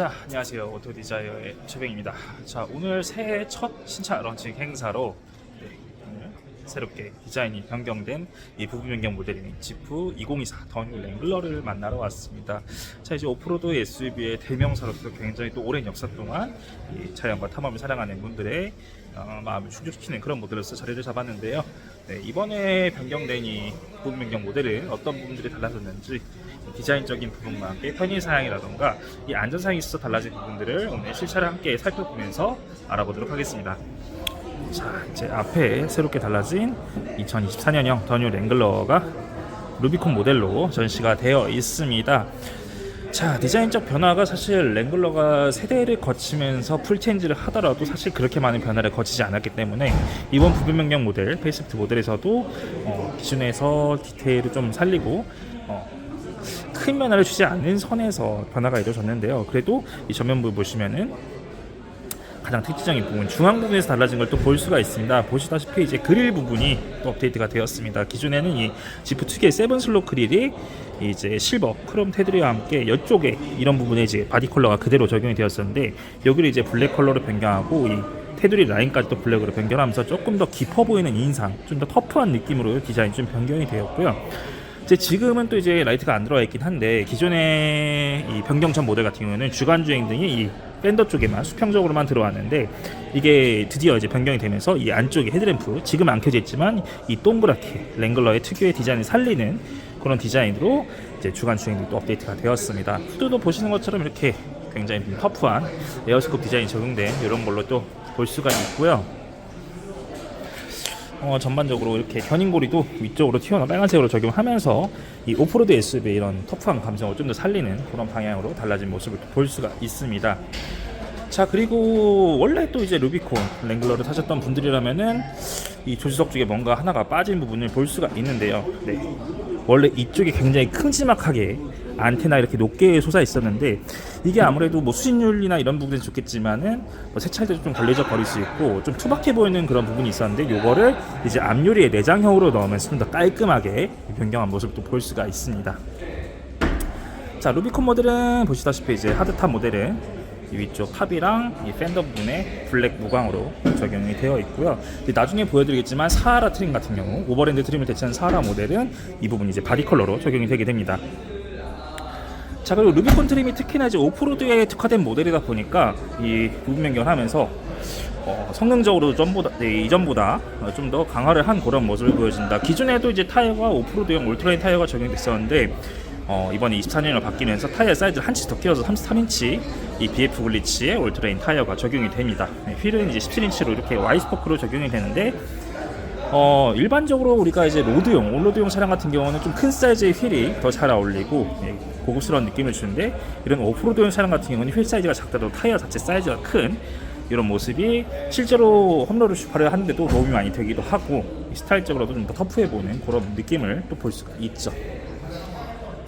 자, 안녕하세요. 오토 디자이어의 최병입니다. 자, 오늘 새해 첫 신차 런칭 행사로 네, 새롭게 디자인이 변경된 이 부분 변경 모델인 지프 2024 더뉴 랭글러를 만나러 왔습니다. 자, 이제 오프로드 SUV의 대명사로서 굉장히 또 오랜 역사 동안 이 자연과 탐험을 사랑하는 분들의 어, 마음을 충족시키는 그런 모델로서 자리를 잡았는데요. 네, 이번에 변경된 이 부분 변경 모델은 어떤 부분들이 달라졌는지 디자인적인 부분과 함께 편의 사양이라던가 이 안전 사양이 있어서 달라진 부분들을 오늘 실차를 함께 살펴보면서 알아보도록 하겠습니다. 자, 이제 앞에 새롭게 달라진 2024년형 더뉴 랭글러가 루비콘 모델로 전시가 되어 있습니다. 자, 디자인적 변화가 사실 랭글러가 세대를 거치면서 풀체인지를 하더라도 사실 그렇게 많은 변화를 거치지 않았기 때문에 이번 부분 변경 모델, 페이스리프트 모델에서도 어, 기준에서 디테일을 좀 살리고 어, 큰 변화를 주지 않는 선에서 변화가 이루어졌는데요. 그래도 이 전면부 보시면은 가장 특징적인 부분 중앙 부분에서 달라진 걸 또 볼 수가 있습니다. 보시다시피 이제 그릴 부분이 또 업데이트가 되었습니다. 기존에는 이 지프 특유의 세븐 슬롯 그릴이 이제 실버 크롬 테두리와 함께 이쪽에 이런 부분에 이제 바디 컬러가 그대로 적용이 되었었는데 여기를 이제 블랙 컬러로 변경하고 이 테두리 라인까지 또 블랙으로 변경하면서 조금 더 깊어 보이는 인상, 좀 더 터프한 느낌으로 디자인 좀 변경이 되었고요. 이제 지금은 또 이제 라이트가 안 들어와 있긴 한데 기존의 이 변경 전 모델 같은 경우는 주간 주행 등이 이 팬더 쪽에만 수평적으로만 들어왔는데 이게 드디어 이제 변경이 되면서 이 안쪽에 헤드램프 지금 안 켜져 있지만 이 동그랗게 랭글러의 특유의 디자인을 살리는 그런 디자인으로 이제 주간 주행도 또 업데이트가 되었습니다. 후드도 보시는 것처럼 이렇게 굉장히 좀 터프한 에어스컵 디자인이 적용된 이런 걸로 또 볼 수가 있고요. 어, 전반적으로 이렇게 견인고리도 위쪽으로 튀어나와 빨간색으로 적용하면서 이 오프로드 SUV의 이런 터프한 감성을 좀 더 살리는 그런 방향으로 달라진 모습을 또볼 수가 있습니다. 자 그리고 원래 또 이제 루비콘 랭글러를 타셨던 분들이라면은 이 조수석 쪽에 뭔가 하나가 빠진 부분을 볼 수가 있는데요. 네. 원래 이쪽이 굉장히 큼지막하게 안테나 이렇게 높게 솟아 있었는데 이게 아무래도 뭐 수신율이나 이런 부분에서 좋겠지만은 뭐 세차할 때도 좀 걸레져 버릴 수 있고 좀 투박해 보이는 그런 부분이 있었는데 요거를 이제 앞유리에 내장형으로 넣으면서 좀 더 깔끔하게 변경한 모습도 볼 수가 있습니다. 자 루비콘 모델은 보시다시피 이제 하드탑 모델은 이 위쪽 탑이랑 이 팬더 부분에 블랙 무광으로 적용이 되어 있고요. 나중에 보여드리겠지만 사하라 트림 같은 경우 오버랜드 트림을 대체한 사하라 모델은 이 부분이 이제 바디 컬러로 적용이 되게 됩니다. 자 그리고 루비콘 트림이 특히나 이제 오프로드에 특화된 모델이다 보니까 이 부분 변경을 하면서 어, 성능적으로 전보다 네, 이전보다 어, 좀더 강화를 한 그런 모습을 보여준다. 기존에도 이제 타이어가 오프로드용 울트라인 타이어가 적용됐었는데 어, 이번에 24년으로 바뀌면서 타이어 사이즈를 한치더 끼워서 33인치 이 BF 글리치의 울트라인 타이어가 적용이 됩니다. 네, 휠은 이제 17인치로 이렇게 Y 스포크로 적용이 되는데 어, 일반적으로 우리가 이제 로드용, 올로드용 차량 같은 경우는 좀 큰 사이즈의 휠이 더 잘 어울리고 예, 고급스러운 느낌을 주는데 이런 오프로드용 차량 같은 경우는 휠 사이즈가 작다도 타이어 자체 사이즈가 큰 이런 모습이 실제로 홈로드 슈퍼를 하는데도 도움이 많이 되기도 하고 스타일적으로도 좀 더 터프해 보이는 그런 느낌을 또 볼 수가 있죠.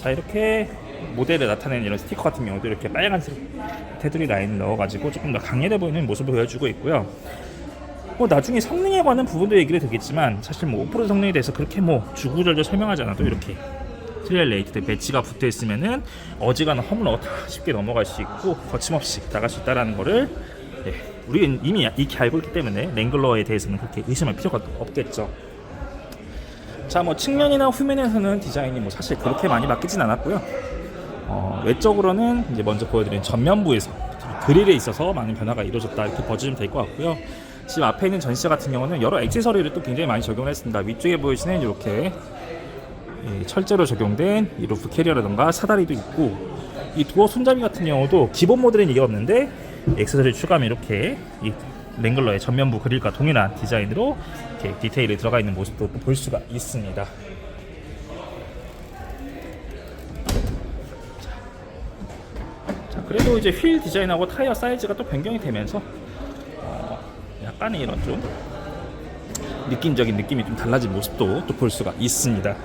자 이렇게 모델에 나타내는 이런 스티커 같은 경우도 이렇게 빨간색 테두리 라인을 넣어가지고 조금 더 강렬해 보이는 모습을 보여주고 있고요. 뭐 나중에 성능에 관한 부분도 얘기를 되겠지만 사실 뭐 오프로드 성능에 대해서 그렇게 뭐 주구절절 설명하지 않아도 이렇게 트리얼 레이트 배치가 붙어 있으면은 어지간한 홈러 다 쉽게 넘어갈 수 있고 거침없이 나갈 수 있다라는 거를 네, 우리는 이미 익히 알고 있기 때문에 랭글러에 대해서는 그렇게 의심할 필요가 없겠죠. 자, 뭐 측면이나 후면에서는 디자인이 뭐 사실 그렇게 많이 바뀌진 않았고요. 어, 외적으로는 이제 먼저 보여드린 전면부에서 그릴에 있어서 많은 변화가 이루어졌다 이렇게 봐주시면 될 것 같고요. 지금 앞에 있는 전시자 같은 경우는 여러 액세서리를 또 굉장히 많이 적용을 했습니다. 위쪽에 보이시는 이렇게 이 철제로 적용된 이 루프 캐리어라던가 사다리도 있고 이 도어 손잡이 같은 경우도 기본 모델은 이게 없는데 액세서리 추가하면 이렇게 이 랭글러의 전면부 그릴과 동일한 디자인으로 이렇게 디테일이 들어가 있는 모습도 또볼 수가 있습니다. 자, 그래도 이제 휠 디자인하고 타이어 사이즈가 또 변경이 되면서 어, 약간의 이런 좀 느낌적인 느낌이 좀 달라진 모습도 또 볼 수가 있습니다.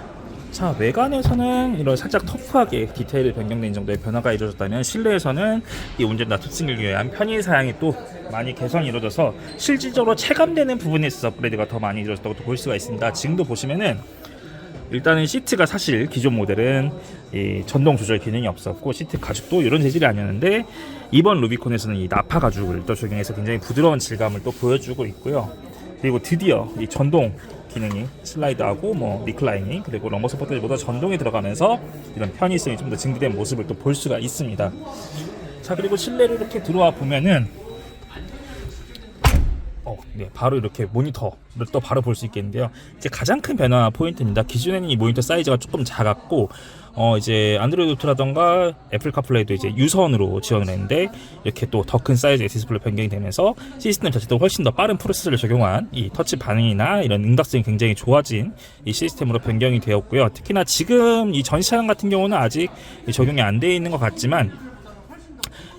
자 외관에서는 이런 살짝 터프하게 디테일 변경된 정도의 변화가 이루어졌다면 실내에서는 이 운전자 탑승을 위한 편의 사양이 또 많이 개선이 이루어져서 실질적으로 체감되는 부분에 있어서 업그레이드가 더 많이 이루어졌다고 또볼 수가 있습니다. 지금도 보시면은 일단은 시트가 사실 기존 모델은 이 전동 조절 기능이 없었고 시트 가죽도 이런 재질이 아니었는데 이번 루비콘에서는 이 나파 가죽을 또 적용해서 굉장히 부드러운 질감을 또 보여주고 있고요. 그리고 드디어 이 전동 기능이 슬라이드하고 뭐 리클라이닝 그리고 럼버 서포트를 모두 전동이 들어가면서 이런 편의성이 좀 더 증대된 모습을 또 볼 수가 있습니다. 자 그리고 실내로 이렇게 들어와 보면은 어, 네, 바로 이렇게 모니터를 또 바로 볼 수 있겠는데요. 이제 가장 큰 변화 포인트입니다. 기존에는 이 모니터 사이즈가 조금 작았고, 어, 이제 안드로이드 오토라던가 애플 카플레이도 이제 유선으로 지원을 했는데, 이렇게 또 더 큰 사이즈의 디스플레이 변경이 되면서 시스템 자체도 훨씬 더 빠른 프로세스를 적용한 이 터치 반응이나 이런 응답성이 굉장히 좋아진 이 시스템으로 변경이 되었고요. 특히나 지금 이 전시 차량 같은 경우는 아직 이 적용이 안 되어 있는 것 같지만,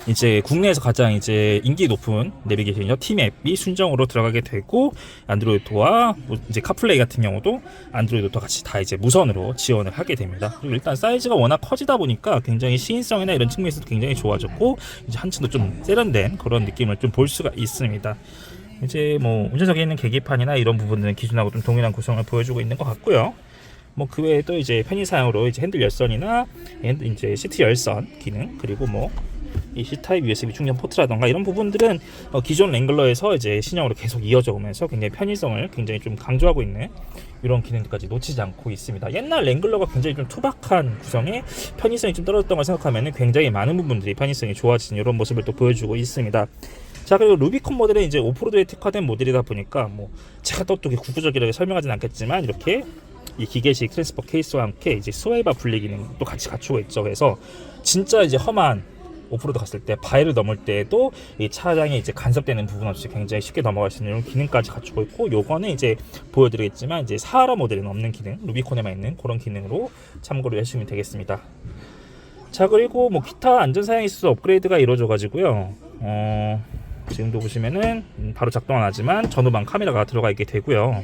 이제 국내에서 가장 이제 인기 높은 내비게이션이죠. 티맵이 순정으로 들어가게 되고 안드로이드와 뭐 이제 카플레이 같은 경우도 안드로이드와 같이 다 이제 무선으로 지원을 하게 됩니다. 그리고 일단 사이즈가 워낙 커지다 보니까 굉장히 시인성이나 이런 측면에서도 굉장히 좋아졌고 이제 한층 더좀 세련된 그런 느낌을 좀 볼 수가 있습니다. 이제 뭐 운전석에 있는 계기판이나 이런 부분들은 기존하고 좀 동일한 구성을 보여주고 있는 것 같고요. 뭐 그 외에도 이제 편의 사용으로 이제 핸들 열선이나 이제 시트 열선 기능 그리고 뭐 이 C타입 USB 충전 포트라던가 이런 부분들은 어, 기존 랭글러에서 이제 신형으로 계속 이어져 오면서 굉장히 편의성을 굉장히 좀 강조하고 있는 이런 기능들까지 놓치지 않고 있습니다. 옛날 랭글러가 굉장히 좀 투박한 구성에 편의성이 좀 떨어졌던 걸 생각하면 굉장히 많은 부분들이 편의성이 좋아진 이런 모습을 또 보여주고 있습니다. 자 그리고 루비콘 모델은 이제 오프로드에 특화된 모델이다 보니까 뭐 제가 또 어떻게 구구절절하게 설명하진 않겠지만 이렇게 이 기계식 트랜스퍼 케이스와 함께 이제 스웨이바 분리 기능도 같이 갖추고 있죠. 그래서 진짜 이제 험한 오프로드 갔을 때 바위를 넘을 때에도 이 차량이 이제 간섭되는 부분 없이 굉장히 쉽게 넘어갈 수 있는 이런 기능까지 갖추고 있고 요거는 이제 보여드리겠지만 이제 사하라 모델에는 없는 기능 루비콘에만 있는 그런 기능으로 참고를 해주시면 되겠습니다. 자 그리고 뭐 기타 안전 사양에 있어서 업그레이드가 이루어져 가지고요. 어, 지금도 보시면은 음, 바로 작동 안 하지만 전후방 카메라가 들어가 있게 되고요.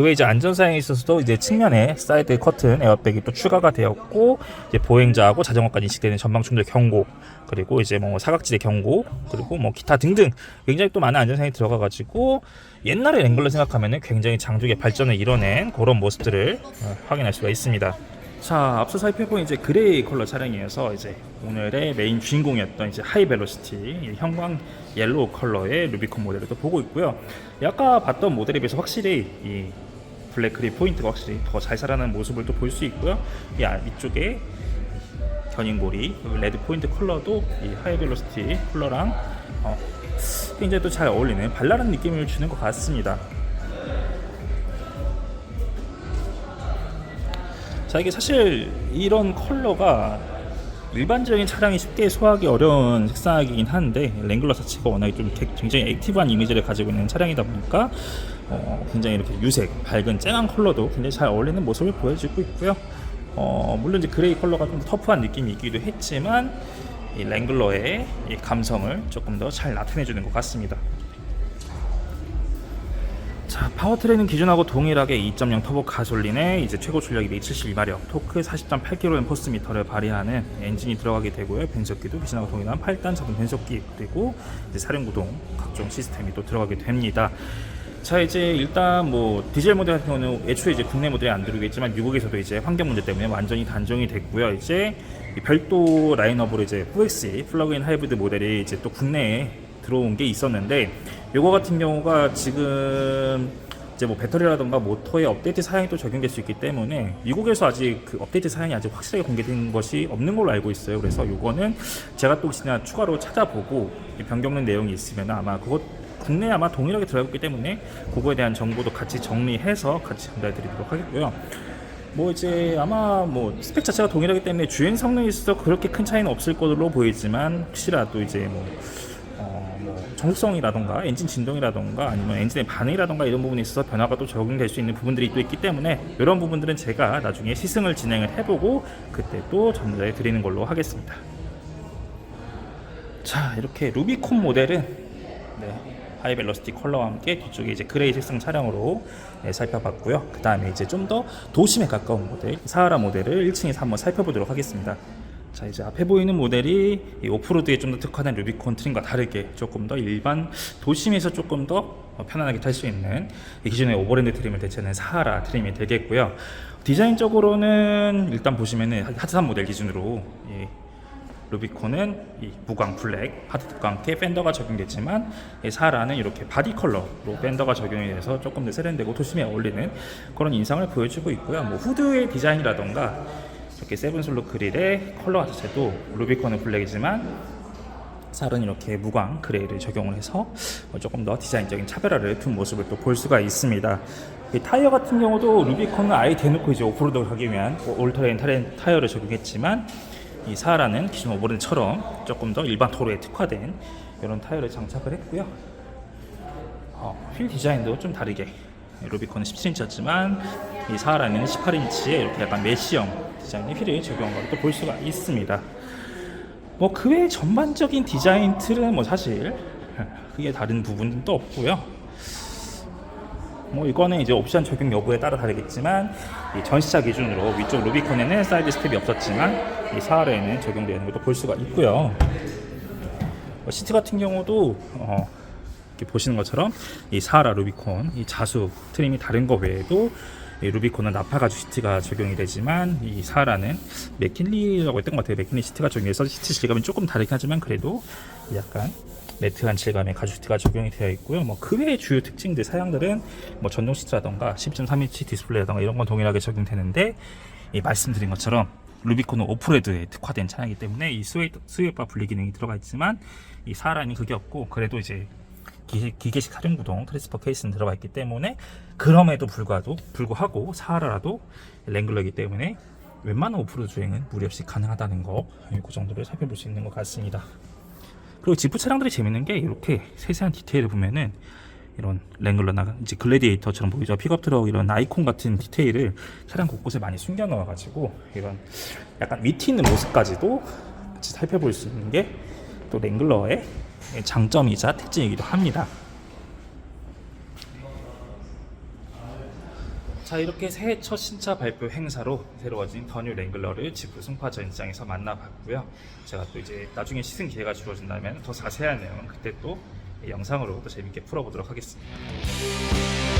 그 외에 이제 안전 사양에 있어서도 이제 측면에 사이드 커튼 에어백이 또 추가가 되었고 이제 보행자하고 자전거까지 인식되는 전방 충돌 경고 그리고 이제 뭐 사각지대 경고 그리고 뭐 기타 등등 굉장히 또 많은 안전 사양이 들어가 가지고 옛날의 랭글러 생각하면은 굉장히 장족의 발전을 이뤄낸 그런 모습들을 어, 확인할 수가 있습니다. 자, 앞서 살펴본 이제 그레이 컬러 차량이어서 이제 오늘의 메인 주인공이었던 이제 하이 벨로시티 이 형광 옐로우 컬러의 루비콘 모델을 또 보고 있고요. 이 아까 봤던 모델에 비해서 확실히 이 블랙 그립 포인트가 확실히 더 잘 살아나는 모습을 또 볼 수 있고요. 이 아- 위쪽에 견인고리 그리고 레드 포인트 컬러도 이 하이 벨로시티 컬러랑 어, 굉장히 또 잘 어울리는 발랄한 느낌을 주는 것 같습니다. 자 이게 사실 이런 컬러가 일반적인 차량이 쉽게 소화하기 어려운 색상이긴 한데 랭글러 자체가 워낙에 좀 개- 굉장히 액티브한 이미지를 가지고 있는 차량이다 보니까 어, 굉장히 이렇게 유색 밝은 쨍한 컬러도 굉장히 잘 어울리는 모습을 보여주고 있고요. 어, 물론 이제 그레이 컬러가 좀 터프한 느낌이 있기도 했지만 이 랭글러의 이 감성을 조금 더 잘 나타내주는 것 같습니다. 자, 파워트레인은 기존하고 동일하게 2.0 터보 가솔린에 이제 최고 출력이 272마력, 토크 40.8kgm 포스미터를 발휘하는 엔진이 들어가게 되고요. 변속기도 기존하고 동일한 8단 자동 변속기 그리고 이제 사륜구동 각종 시스템이 또 들어가게 됩니다. 자 이제 일단 뭐 디젤 모델 같은 경우는 애초에 이제 국내 모델이 안 들어오겠지만 미국에서도 이제 환경 문제 때문에 완전히 단종이 됐고요. 이제 이 별도 라인업으로 이제 FX 플러그인 하이브리드 모델이 이제 또 국내에 들어온 게 있었는데 요거 같은 경우가 지금 이제 뭐 배터리라던가 모터의 업데이트 사양이 또 적용될 수 있기 때문에 미국에서 아직 그 업데이트 사양이 아직 확실하게 공개된 것이 없는 걸로 알고 있어요. 그래서 요거는 제가 또 혹시나 추가로 찾아보고 이 변경된 내용이 있으면 아마 그것 국내에 아마 동일하게 들어가 있기 때문에 그거에 대한 정보도 같이 정리해서 같이 전달드리도록 하겠고요. 뭐 이제 아마 뭐 스펙 자체가 동일하기 때문에 주행 성능에 있어서 그렇게 큰 차이는 없을 것으로 보이지만 혹시라도 이제 뭐 어, 뭐 정속성이라던가 엔진 진동이라던가 아니면 엔진의 반응이라던가 이런 부분에 있어서 변화가 또 적용될 수 있는 부분들이 또 있기 때문에 이런 부분들은 제가 나중에 시승을 진행을 해보고 그때 또 전달해 드리는 걸로 하겠습니다. 자 이렇게 루비콘 모델은 네, 하이 벨로시티 컬러와 함께 뒤쪽에 이제 그레이 색상 차량으로 네, 살펴봤고요. 그 다음에 이제 좀 더 도심에 가까운 모델 사하라 모델을 1층에서 한번 살펴보도록 하겠습니다. 자 이제 앞에 보이는 모델이 이 오프로드에 좀 더 특화된 루비콘 트림과 다르게 조금 더 일반 도심에서 조금 더 편안하게 탈 수 있는 이 기존의 오버랜드 트림을 대체하는 사하라 트림이 되겠고요. 디자인적으로는 일단 보시면은 하드산 모델 기준으로 이 루비콘은 이 무광 블랙 하드 특광테 팬더가 적용됐지만 이 사하라는 이렇게 바디 컬러로 팬더가 적용이 돼서 조금 더 세련되고 도심에 어울리는 그런 인상을 보여주고 있고요. 뭐 후드의 디자인이라던가 이렇게 세븐 솔로 그릴의 컬러 자체도 루비콘은 블랙이지만 살은 이렇게 무광 그레이를 적용을 해서 어, 조금 더 디자인적인 차별화를 둔 모습을 또 볼 수가 있습니다. 이 타이어 같은 경우도 루비콘은 아예 대놓고 이제 오프로드 가기 위한 올터레인 타이어를 적용했지만 이 사하라는 기존 오버랜드처럼 조금 더 일반 도로에 특화된 이런 타이어를 장착을 했고요. 어, 휠 디자인도 좀 다르게 루비콘은 17인치였지만 이 사하라는 18인치의 이렇게 약간 메시형 디자인의 휠을 적용한 걸 또 볼 수가 있습니다. 뭐 그 외 전반적인 디자인 틀은 뭐 사실 크게 다른 부분은 또 없고요. 뭐 이거는 이제 옵션 적용 여부에 따라 다르겠지만 이 전시차 기준으로 위쪽 루비콘에는 사이드 스텝이 없었지만 이 사하라에는 적용되는 것도 볼 수가 있고요. 뭐 시트 같은 경우도 어, 이렇게 보시는 것처럼 이 사하라 루비콘 이 자수 트림이 다른 거 외에도 이 루비콘은 나파 가죽 시트가 적용이 되지만 이 사하라는 맥킨리라고 했던 것 같아요. 맥킨리 시트가 적용해서 시트 질감이 조금 다르긴 하지만 그래도 약간 매트한 질감의 가죽 시트가 적용이 되어 있고요. 뭐 그 외의 주요 특징들 사양들은 뭐 전동 시트라던가 10.3인치 디스플레이라던가 이런 건 동일하게 적용되는데 이 말씀드린 것처럼 루비콘은 오프레드에 특화된 차량이기 때문에 이 스웨이, 스웨이바 분리 기능이 들어가 있지만 이 사하라는 그게 없고 그래도 이제 기계, 기계식 사륜 구동 트랜스퍼 케이스는 들어가 있기 때문에 그럼에도 불구하고 불구하고 사하라라도 랭글러이기 때문에 웬만한 오프로드 주행은 무리 없이 가능하다는 거, 그 정도를 살펴볼 수 있는 것 같습니다. 그리고 지프 차량들이 재밌는 게 이렇게 세세한 디테일을 보면은 이런 랭글러나 이제 글래디에이터처럼 보이죠 픽업 트럭 이런 아이콘 같은 디테일을 차량 곳곳에 많이 숨겨 넣어 가지고 이런 약간 위트 있는 모습까지도 같이 살펴볼 수 있는 게 또 랭글러의 장점이자 특징이기도 합니다. 자 이렇게 새해 첫 신차 발표 행사로 새로워진 더뉴 랭글러를 지프 송파 전시장에서 만나봤고요. 제가 또 이제 나중에 시승 기회가 주어진다면 더 자세한 내용은 그때 또 영상으로 또 재밌게 풀어보도록 하겠습니다.